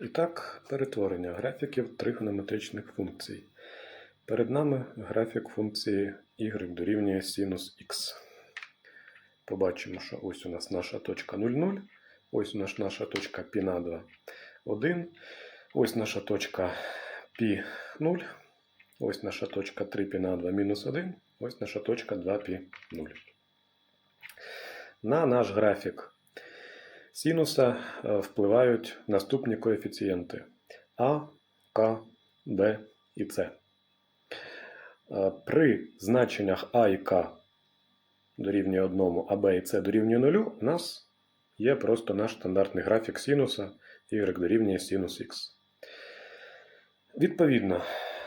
І так, перетворення графіків тригонометричних функцій. Перед нами графік функції y дорівнює синус х. Побачимо, що ось у нас наша точка 0,0, ось у нас наша точка π на 2, 1, ось наша точка π 0, ось наша точка 3π на 2 мінус 1, ось наша точка 2π 0. На наш графік синуса е, впливають наступні коефіцієнти А, К, Б і С. Е, При значеннях А і К дорівнює 1, а Б і С дорівнює 0, у нас є просто наш стандартний графік синуса y дорівнює синус х. Відповідно,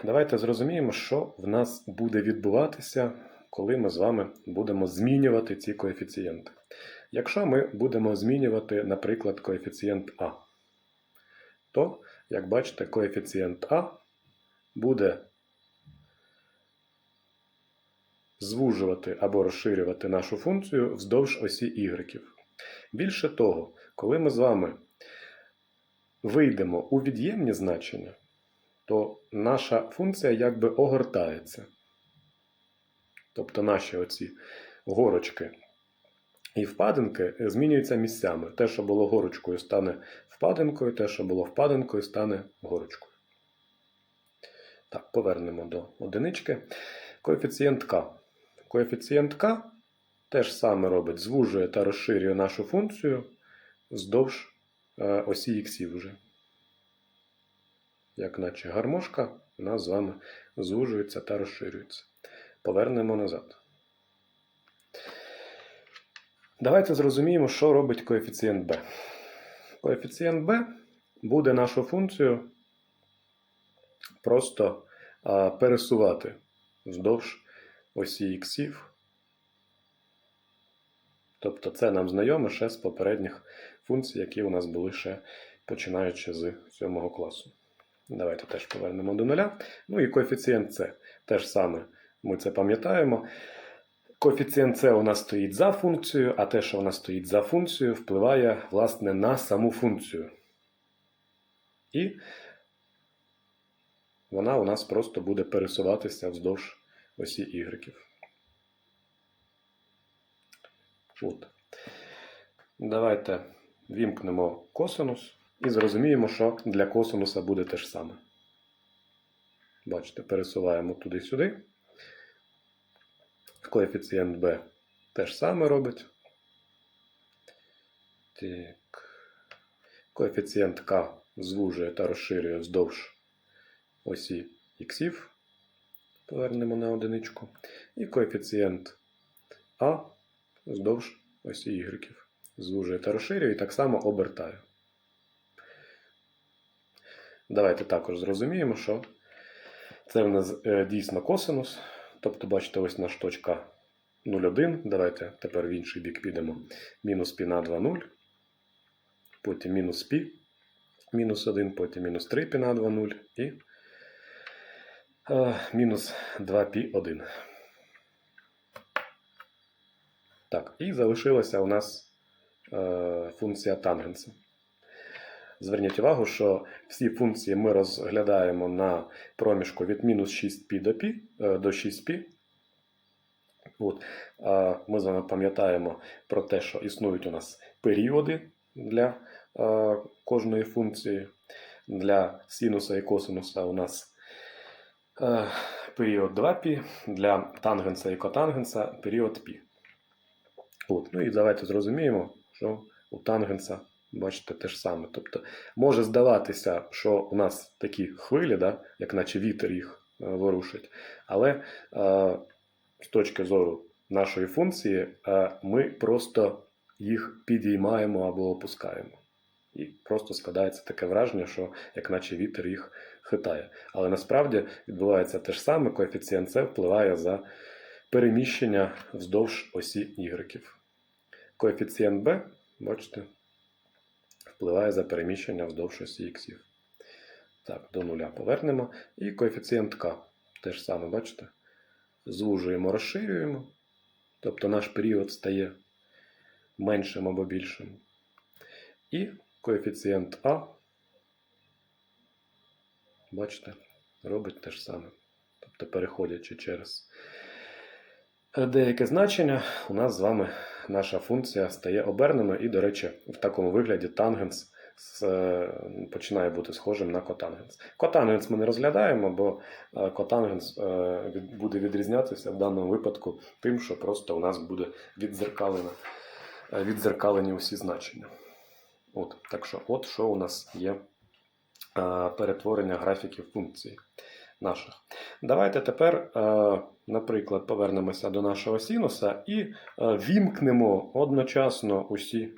давайте зрозуміємо, що в нас буде відбуватися, коли ми з вами будемо змінювати ці коефіцієнти. Якщо ми будемо змінювати, наприклад, коефіцієнт А, то, як бачите, коефіцієнт А буде звужувати або розширювати нашу функцію вздовж осі y. Більше того, коли ми з вами вийдемо у від'ємні значення, то наша функція якби огортається. Тобто наші оці горочки і впадинки змінюються місцями. Те, що було горочкою, стане впадинкою, те, що було впадинкою, стане горочкою. Так, повернемо до одинички. Коефіцієнт К. Коефіцієнт К теж саме робить, звужує та розширює нашу функцію вздовж е, осі іксів вже. Як наче гармошка, нас з вами звужується та розширюється. Повернемо назад. Давайте зрозуміємо, що робить коефіцієнт b. Коефіцієнт b буде нашу функцію просто пересувати вздовж осі іксів. Тобто це нам знайомо ще з попередніх функцій, які у нас були ще починаючи з 7 класу. Давайте теж повернемо до нуля. Ну і коефіцієнт С. Теж саме ми це пам'ятаємо. Коефіцієнт С у нас стоїть за функцією, а те, що у нас стоїть за функцією, впливає власне на саму функцію. І вона у нас просто буде пересуватися вздовж осі Y. От. Давайте вімкнемо косинус і зрозуміємо, що для косинуса буде те ж саме. Бачите, пересуваємо туди-сюди. Коефіцієнт b теж саме робить. Так. Коефіцієнт К звужує та розширює вздовж осі іксів. Повернемо на одиничку. І коефіцієнт А вздовж осі Y. Звужує та розширює і так само обертає. Давайте також зрозуміємо, що це в нас е, дійсно косинус. Тобто, бачите, ось наша точка 0,1. Давайте тепер в інший бік підемо. Мінус пі на 20, Потім мінус пі, мінус 1, потім мінус 3 пі на 20 і е, мінус 2 пі 1. Так, і залишилася у нас е, функція тангенса. Зверніть увагу, що всі функції ми розглядаємо на проміжку від мінус 6π до π, е, до 6π. От. А Ми з вами пам'ятаємо про те, що існують у нас періоди для е, кожної функції. Для синуса і косинуса у нас е, період 2π, для тангенса і котангенса період π. От. Ну і давайте зрозуміємо, що у тангенса Бачите, те ж саме. Тобто, може здаватися, що у нас такі хвилі, да, як наче вітер їх е, ворушить. Але е, з точки зору нашої функції, е, ми просто їх підіймаємо або опускаємо. І просто складається таке враження, що як наче вітер їх хитає. Але насправді відбувається те ж саме, коефіцієнт С впливає за переміщення вздовж осі Y. Коефіцієнт b, бачите, впливає за переміщення вздовж осі іксів. Так, до нуля повернемо. І коефіцієнт К. Теж саме, бачите? Звужуємо, розширюємо. Тобто наш період стає меншим або більшим. І коефіцієнт А бачите, робить те ж саме. Тобто, переходячи через деяке значення, у нас з вами наша функція стає оберненою, і, до речі, в такому вигляді тангенс е, починає бути схожим на котангенс. Котангенс ми не розглядаємо, бо е, котангенс е, буде відрізнятися в даному випадку тим, що просто у нас буде віддзеркалено, е, віддзеркалені усі значення. От, так що, от що у нас є перетворення графіків функцій наших. Давайте тепер, е, наприклад, повернемося до нашого синуса і е, вімкнемо одночасно усі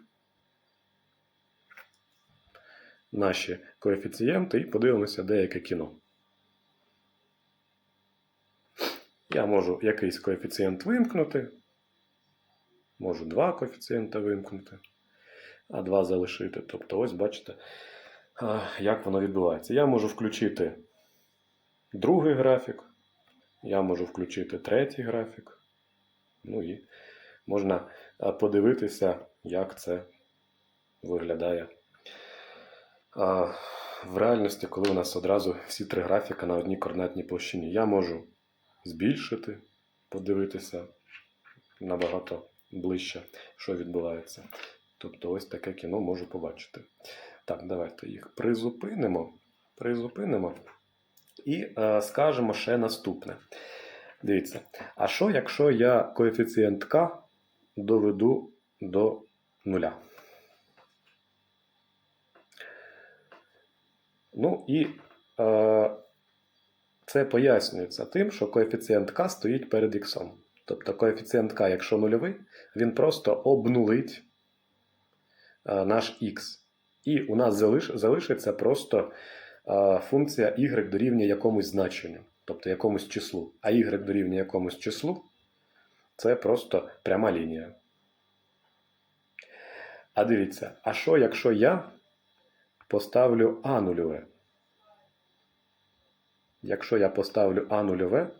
наші коефіцієнти і подивимося деяке кіно. Я можу якийсь коефіцієнт вимкнути. Можу два коефіцієнта вимкнути, а два залишити. Тобто, ось бачите, як воно відбувається. Я можу включити другий графік, я можу включити третій графік. Ну і можна подивитися, як це виглядає в реальності, коли у нас одразу всі три графіка на одній координатній площині. Я можу збільшити, подивитися набагато ближче, що відбувається. Тобто ось таке кіно можу побачити. Так, давайте їх призупинимо. Призупинимо і е, скажемо ще наступне. Дивіться, а що, якщо я коефіцієнт К доведу до нуля? Ну і е, це пояснюється тим, що коефіцієнт К стоїть перед х. Тобто коефіцієнт К, якщо нульовий, він просто обнулить е, наш х. І у нас залиш, залишиться просто функція y дорівнює якомусь значенню, тобто якомусь числу. А y дорівнює якомусь числу це просто пряма лінія. А дивіться, а що якщо я поставлю А нульове? Якщо я поставлю А нульове,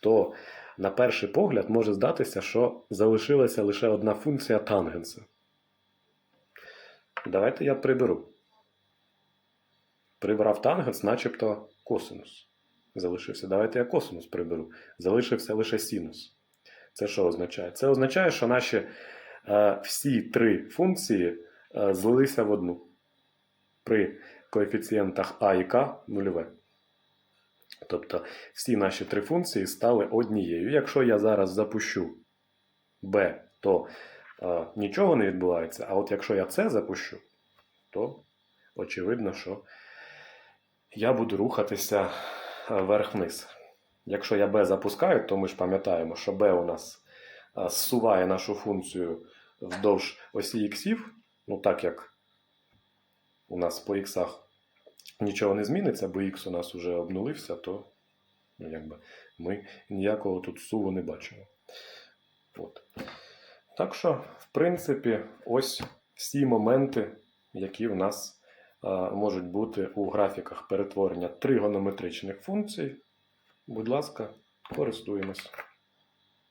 то на перший погляд може здатися, що залишилася лише одна функція тангенса. Давайте я приберу. Прибрав тангенс, начебто косинус. Залишився. Давайте я косинус приберу. Залишився лише синус. Це що означає? Це означає, що наші е, всі три функції е, злилися в одну при коефіцієнтах А і К нульове. Тобто всі наші три функції стали однією. Якщо я зараз запущу b, то е, нічого не відбувається. А от якщо я це запущу, то очевидно, що я буду рухатися е, вверх-вниз. Якщо я b запускаю, то ми ж пам'ятаємо, що b у нас е, зсуває нашу функцію вздовж осі іксів, ну так як у нас по іксах нічого не зміниться, бо х у нас вже обнулився, то ну, якби, ми ніякого тут суву не бачимо. От. Так що, в принципі, ось всі моменти, які в нас можуть бути у графіках перетворення тригонометричних функцій. Будь ласка, користуємось.